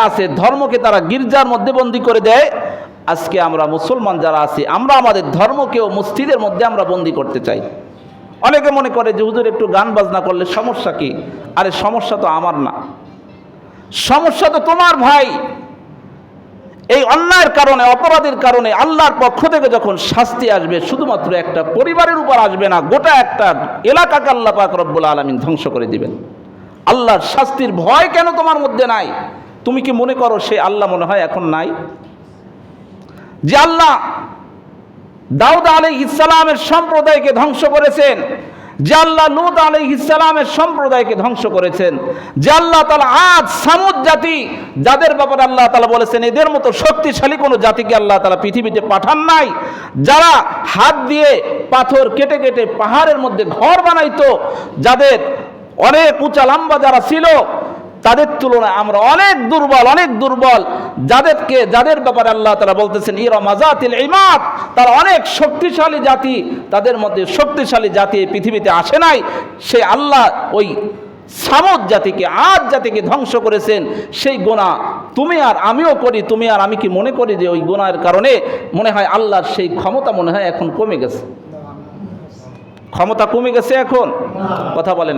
আছে, ধর্মকে তারা গির্জার মধ্যে বন্দি করে দেয়। আজকে আমরা মুসলমান যারা আছি, আমরা আমাদের ধর্মকেও মসজিদের মধ্যে আমরা বন্দি করতে চাই। অনেকে মনে করে যে হুজুর একটু গান বাজনা করলে সমস্যা কি? আরে সমস্যা তো আমার না। সমস্যা তো তোমার ভাই। এই অন্যায়ের কারণে, অপরাধের কারণে আল্লাহর পক্ষ থেকে যখন শাস্তি আসবে, শুধুমাত্র একটা পরিবারের উপর আসবে না, গোটা একটা এলাকাকে আল্লাহ পাক রব্বুল আলমিন ধ্বংস করে দিবেন। আল্লাহর শাস্তির ভয় কেন তোমার মধ্যে নাই? তুমি কি মনে করো সে আল্লাহ মনে হয় এখন নাই? যে আল্লাহ দাউদ আলী ইসলামের সম্প্রদায়কে ধ্বংস করেছেন, যে আল্লাহ লুত আলী ইসলামের সম্প্রদায়কে ধ্বংস করেছেন, যে আল্লাহ তালা আজ সামুদ জাতি, যাদের ব্যাপারে আল্লাহ তালা বলেছেন, এদের মতো শক্তিশালী কোনো জাতিকে আল্লাহ তালা পৃথিবীতে পাঠান নাই। যারা হাত দিয়ে পাথর কেটে কেটে পাহাড়ের মধ্যে ঘর বানাইতো, যাদের অনেক উঁচা লম্বা যারা ছিল তাদের তুলনায় আমরা অনেক দুর্বল অনেক দুর্বল। যাদেরকে, যাদের ব্যাপারে আল্লাহ তারা বলতেছেন, ইরা মাজাতিল ইমাদ তারা অনেক শক্তিশালী জাতি। তাদের মধ্যে শক্তিশালী জাতি পৃথিবীতে আসে নাই। সে আল্লাহ ওই সামদ জাতিকে আজ জাতিকে ধ্বংস করেছেন। সেই গোনা তুমি আর আমিও করি, তুমি আর আমি কি মনে করি যে ওই গোনার কারণে মনে হয় আল্লাহর সেই ক্ষমতা মনে হয় এখন কমে গেছে? ক্ষমতা কমে গেছে এখন? কথা বলেন